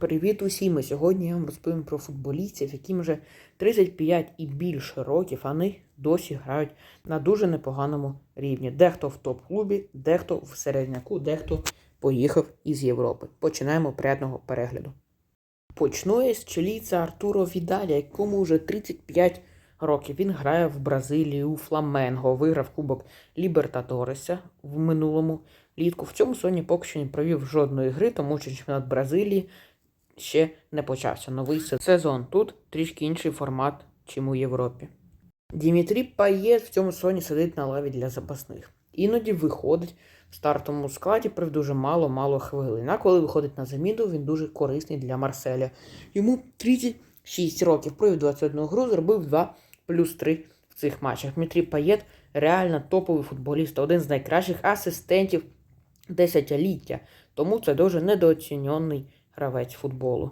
Привіт усім! І Сьогодні я вам розповім про футболістів, яким вже 35 і більше років, вони досі грають на дуже непоганому рівні. Дехто в топ-клубі, дехто в середняку, дехто поїхав із Європи. Починаємо приятного перегляду. Почну я з чилійця Артуро Відаля, якому вже 35 років. Він грає в Бразилії у Фламенго, виграв Кубок Лібертадореса в минулому літку. В цьому сезоні поки що не провів жодної гри, тому що чемпіонат Бразилії ще не почався. Новий сезон. Тут трішки інший формат, чим у Європі. Дімітрі Паєт в цьому сезоні сидить на лаві для запасних. Іноді виходить в стартовому складі при дуже мало-мало хвилин. А коли виходить на заміну, він дуже корисний для Марселя. Йому 36 років, провів 21 гру, зробив 2 плюс 3 в цих матчах. Дмитрій Паєт реально топовий футболіст, один з найкращих асистентів десятиліття. Тому це дуже недооцінений гравець футболу.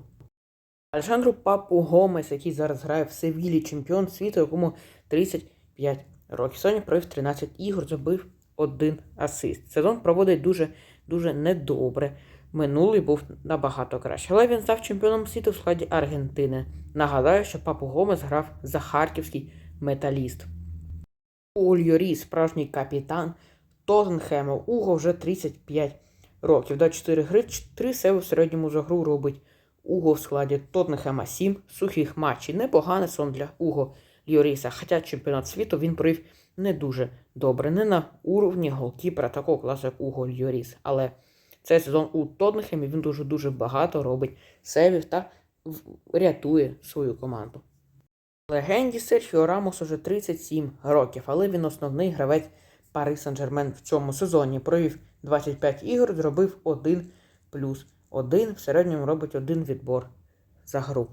Алешандру Папу Гомес, який зараз грає в Севілі, чемпіон світу, якому 35 років. Сьогодні провів 13 ігор, забив один асист. Сезон проводить дуже дуже недобре. Минулий був набагато краще. Але він став чемпіоном світу в складі Аргентини. Нагадаю, що Папу Гомес грав за харківський металіст. Уль Йорі, справжній капітан Тоттенхему. Уго вже 35 років. 24 гри, 3 себе в середньому за гру робить Уго в складі Тоттенхема 7 сухих матчів. Непоганий сон для Уго Льоріса. Хоча чемпіонат світу він провів не дуже добре. Не на уровні голкіпера такого класу, як Уго Льоріс. Але цей сезон у Тоттенхемі він дуже-дуже багато робить сейвів та рятує свою команду. Легенді Серхіо Рамос уже 37 років, але він основний гравець Пари Сан-Жермен в цьому сезоні. Провів 25 ігор, зробив 1 плюс 1, в середньому робить один відбор за гру.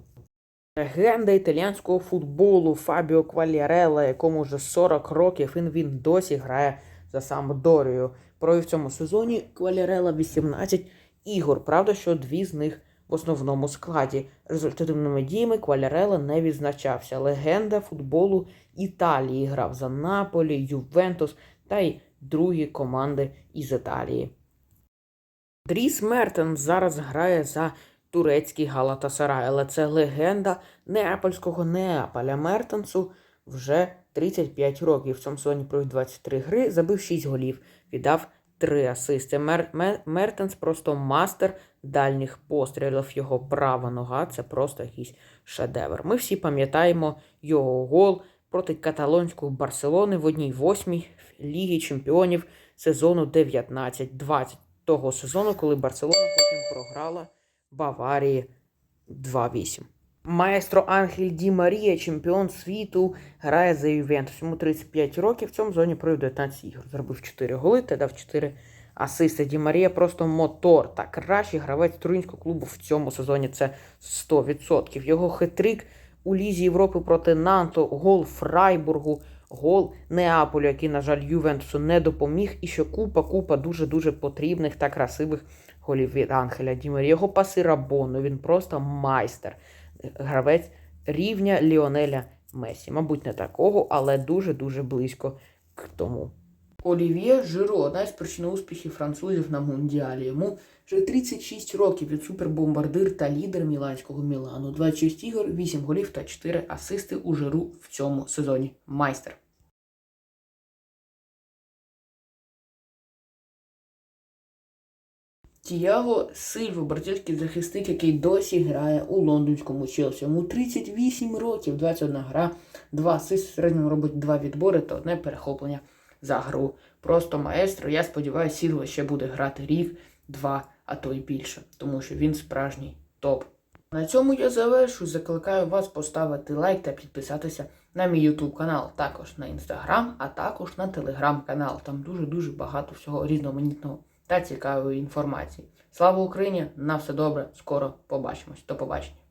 Легенда італіянського футболу Фабіо Квалярелла, якому вже 40 років, він, він досі грає за Самдорію. Провів в цьому сезоні Квалярелла 18 ігор. Правда, що дві з них в основному складі. Результативними діями Квалярелла не відзначався. Легенда футболу Італії грав за Наполі, Ювентус та й другі команди із Італії. Дріс Мертен зараз грає за турецький Галатасарай, але це легенда неапольського Неаполя. Мертенсу вже 35 років. В цьому сезоні провів 23 гри, забив 6 голів, віддав 3 асисти. Мер... Мертенс просто мастер дальніх пострілів. Його права нога це просто якийсь шедевр. Ми всі пам'ятаємо його гол проти каталонської Барселони в одній восьмій Ліги Чемпіонів сезону 19-20. Того сезону, коли Барселона потім програла Баварії 2-8. Маестро Ангель Ді Марія, чемпіон світу, грає за Ювентус. Йому 35 років. В цьому зоні провів 19 ігор. Зробив 4 голи та дав 4 асисти. Ді Марія просто мотор. Та кращий гравець туринського клубу в цьому сезоні це 100%. Його хитрик у Лізі Європи проти Нанто, гол Фрайбургу, гол Неаполю, який, на жаль, Ювентусу не допоміг. І ще купа-купа дуже-дуже потрібних та красивих голів від Ангеля Ді Марія. Його паси Рабону, він просто майстер. Гравець рівня Ліонеля Месі. Мабуть, не такого, але дуже-дуже близько к тому. Олів'є Жиро, одна з причин успіхів французів на Мундіалі. Йому вже 36 років від супербомбардир та лідер Міланського Мілану. 26 ігор, 8 голів та 4 асисти у Жиру в цьому сезоні. Майстер. Тіаго Сильва, бразильський захисник, який досі грає у лондонському Челсі. Йому 38 років, 21 гра, 2 асисти, в середньому робить 2 відбори та одне перехоплення за гру. Просто маестро. Я сподіваюся, Сільва ще буде грати рік, два, а то й більше, тому що він справжній топ. На цьому я завершу. Закликаю вас поставити лайк та підписатися на мій YouTube канал, також на Instagram, а також на Telegram канал. Там дуже-дуже багато всього різноманітного та цікавої інформації. Слава Україні! На все добре! Скоро побачимось. До побачення!